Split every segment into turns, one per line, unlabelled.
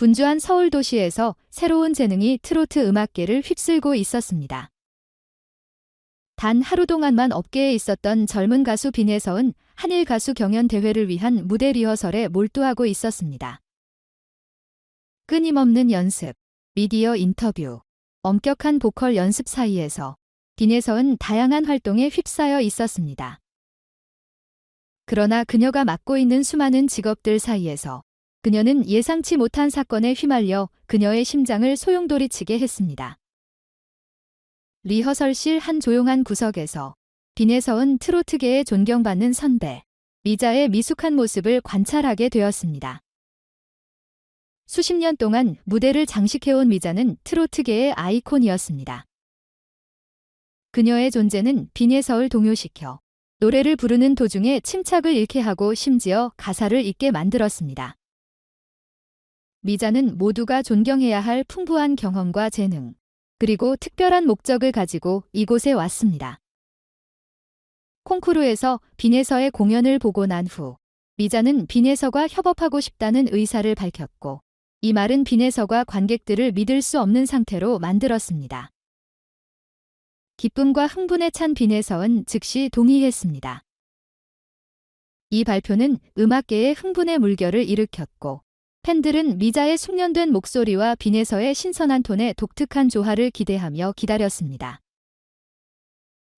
분주한 서울 도시에서 새로운 재능이 트로트 음악계를 휩쓸고 있었습니다. 단 하루 동안만 업계에 있었던 젊은 가수 빈혜서은 한일 가수 경연 대회를 위한 무대 리허설에 몰두하고 있었습니다. 끊임없는 연습, 미디어 인터뷰, 엄격한 보컬 연습 사이에서 빈혜서은 다양한 활동에 휩싸여 있었습니다. 그러나 그녀가 맡고 있는 수많은 직업들 사이에서 그녀는 예상치 못한 사건에 휘말려 그녀의 심장을 소용돌이치게 했습니다. 리허설실 한 조용한 구석에서 빈혜서은 트로트계에 존경받는 선배, 미자의 미숙한 모습을 관찰하게 되었습니다. 수십 년 동안 무대를 장식해온 미자는 트로트계의 아이콘이었습니다. 그녀의 존재는 빈혜서를 동요시켜 노래를 부르는 도중에 침착을 잃게 하고 심지어 가사를 잊게 만들었습니다. 미자는 모두가 존경해야 할 풍부한 경험과 재능, 그리고 특별한 목적을 가지고 이곳에 왔습니다. 콩쿠르에서 빈혜서의 공연을 보고 난 후, 미자는 빈혜서가 협업하고 싶다는 의사를 밝혔고, 이 말은 빈혜서가 관객들을 믿을 수 없는 상태로 만들었습니다. 기쁨과 흥분에 찬 빈혜서는 즉시 동의했습니다. 이 발표는 음악계의 흥분의 물결을 일으켰고, 팬들은 미자의 숙련된 목소리와 빈혜서의 신선한 톤의 독특한 조화를 기대하며 기다렸습니다.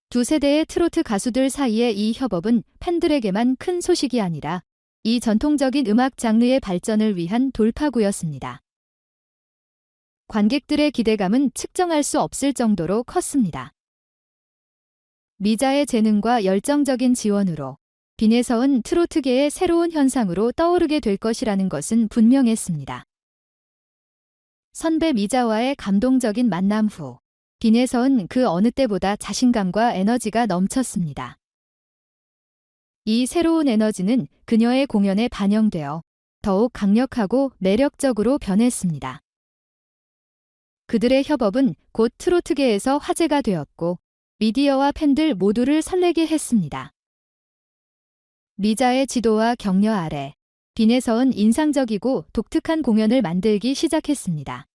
두 세대의 트로트 가수들 사이의 이 협업은 팬들에게만 큰 소식이 아니라 이 전통적인 음악 장르의 발전을 위한 돌파구였습니다. 관객들의 기대감은 측정할 수 없을 정도로 컸습니다. 미자의 재능과 열정적인 지원으로 빈혜서은 트로트계의 새로운 현상으로 떠오르게 될 것이라는 것은 분명했습니다. 선배 미자와의 감동적인 만남 후 빈혜서은 그 어느 때보다 자신감과 에너지가 넘쳤습니다. 이 새로운 에너지는 그녀의 공연에 반영되어 더욱 강력하고 매력적으로 변했습니다. 그들의 협업은 곧 트로트계에서 화제가 되었고 미디어와 팬들 모두를 설레게 했습니다. 미자의 지도와 격려 아래 빈혜서은 인상적이고 독특한 공연을 만들기 시작했습니다.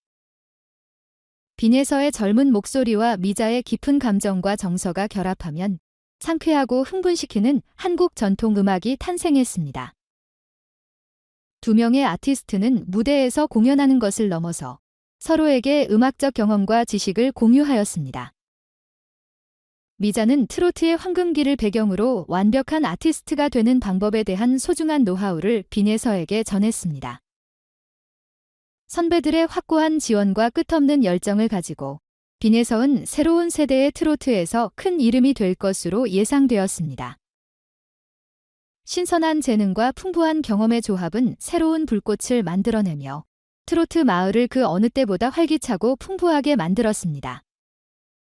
빈혜서의 젊은 목소리와 미자의 깊은 감정과 정서가 결합하면 상쾌하고 흥분시키는 한국 전통 음악이 탄생했습니다. 두 명의 아티스트는 무대에서 공연하는 것을 넘어서 서로에게 음악적 경험과 지식을 공유하였습니다. 미자는 트로트의 황금기를 배경으로 완벽한 아티스트가 되는 방법에 대한 소중한 노하우를 빈혜서에게 전했습니다. 선배들의 확고한 지원과 끝없는 열정을 가지고 빈혜서은 새로운 세대의 트로트에서 큰 이름이 될 것으로 예상되었습니다. 신선한 재능과 풍부한 경험의 조합은 새로운 불꽃을 만들어내며 트로트 마을을 그 어느 때보다 활기차고 풍부하게 만들었습니다.